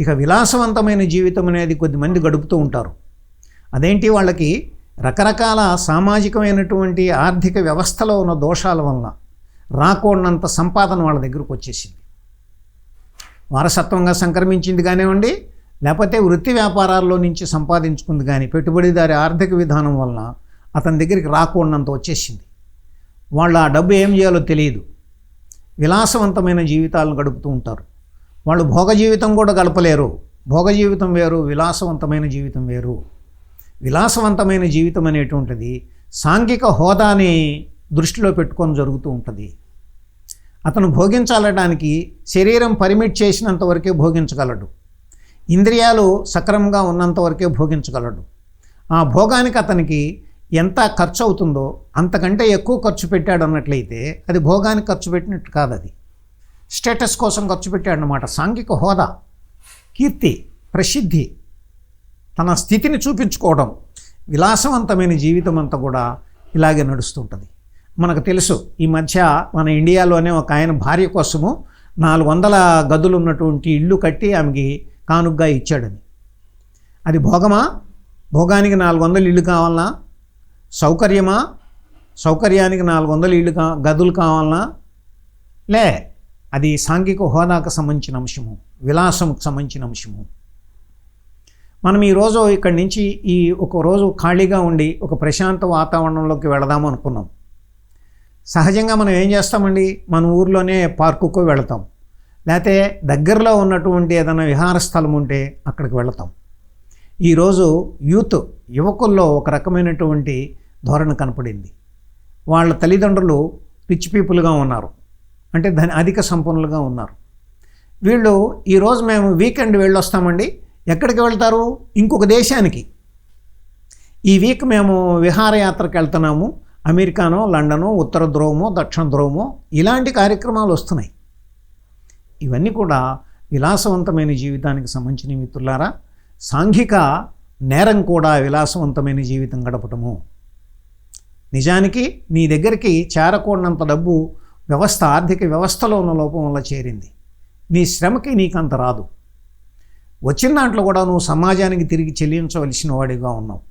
ఇక విలాసవంతమైన జీవితం అనేది కొద్దిమంది గడుపుతూ ఉంటారు. అదేంటి వాళ్ళకి రకరకాల సామాజికమైనటువంటి ఆర్థిక వ్యవస్థలో ఉన్న దోషాల వలన రాకూడనంత సంపాదన వాళ్ళ దగ్గరకు వచ్చేసింది. వారసత్వంగా సంక్రమించింది కానివ్వండి లేకపోతే వృత్తి వ్యాపారాల్లో నుంచి సంపాదించుకుంది కానీ పెట్టుబడిదారి ఆర్థిక విధానం వలన అతని దగ్గరికి రాకూడనంత వచ్చేసింది. వాళ్ళు ఆ డబ్బు ఏం చేయాలో తెలియదు. విలాసవంతమైన జీవితాలను గడుపుతూ ఉంటారు. వాళ్ళు భోగ జీవితం కూడా గడపలేరు భోగ జీవితం వేరు విలాసవంతమైన జీవితం వేరు. విలాసవంతమైన జీవితం అనేటువంటిది సాంఘిక హోదాని దృష్టిలో పెట్టుకొని జరుగుతూ ఉంటుంది. అతను భోగించాలడానికి శరీరం పరిమిట్ చేసినంత వరకే భోగించగలడు. ఇంద్రియాలు సక్రమంగా ఉన్నంత వరకే భోగించగలడు. ఆ భోగానికి అతనికి ఎంత ఖర్చు అవుతుందో అంతకంటే ఎక్కువ ఖర్చు పెట్టాడు అన్నట్లయితే అది భోగానికి ఖర్చు పెట్టినట్టు కాదు అది స్టేటస్ కోసం ఖర్చు పెట్టాడనమాట సాంఘిక హోదా కీర్తి ప్రసిద్ధి తన స్థితిని చూపించుకోవడం విలాసవంతమైన జీవితం అంతా కూడా ఇలాగే నడుస్తుంటుంది. మనకు తెలుసు ఈ మధ్య మన ఇండియాలోనే ఒక ఆయన భార్య కోసము నాలుగు వందల గదులు ఉన్నటువంటి ఇల్లు కట్టి ఆమెకి కానుగ్గా ఇచ్చాడని. అది భోగమా? భోగానికి నాలుగు వందలు ఇల్లు కావాలనా? సౌకర్యమా? సౌకర్యానికి నాలుగు వందలు ఇల్లు కా గదులు కావాలనా? లే అది సాంఘిక హోదాకు సంబంధించిన అంశము విలాసంకు సంబంధించిన అంశము. మనం ఈరోజు ఇక్కడి నుంచి ఈ ఒక రోజు ఖాళీగా ఉండి ఒక ప్రశాంత వాతావరణంలోకి వెళదాం అనుకున్నాం. సహజంగా మనం ఏం చేస్తామండి? మన ఊర్లోనే పార్కుకు వెళతాం. లేకపోతే దగ్గరలో ఉన్నటువంటి ఏదైనా విహార స్థలం ఉంటే అక్కడికి వెళతాం. ఈరోజు యూత్ యువకుల్లో ఒక రకమైనటువంటి ధోరణి కనపడింది. వాళ్ళ తల్లిదండ్రులు రిచ్ పీపుల్గా ఉన్నారు. అంటే దాని అధిక సంపన్నులుగా ఉన్నారు. వీళ్ళు ఈరోజు మేము వీకెండ్ వెళ్ళొస్తామండి. ఎక్కడికి వెళ్తారు? ఇంకొక దేశానికి. ఈ వీక్ మేము విహారయాత్రకు వెళ్తున్నాము. అమెరికానో లండనో ఉత్తర ధ్రువమో దక్షిణ ధ్రువమో ఇలాంటి కార్యక్రమాలు వస్తున్నాయి. ఇవన్నీ కూడా విలాసవంతమైన జీవితానికి సంబంధించిన మిత్రులారా సాంఘిక నేరం కూడా విలాసవంతమైన జీవితం గడపటము. నిజానికి నీ దగ్గరికి చేరకూడనంత డబ్బు వ్యవస్థ ఆర్థిక వ్యవస్థలో ఉన్న లోపం వల్ల చేరింది. నీ శ్రమకి నీకంత రాదు. వచ్చిన దాంట్లో కూడా నువ్వు సమాజానికి తిరిగి చెల్లించవలసిన వాడిగా ఉన్నావు.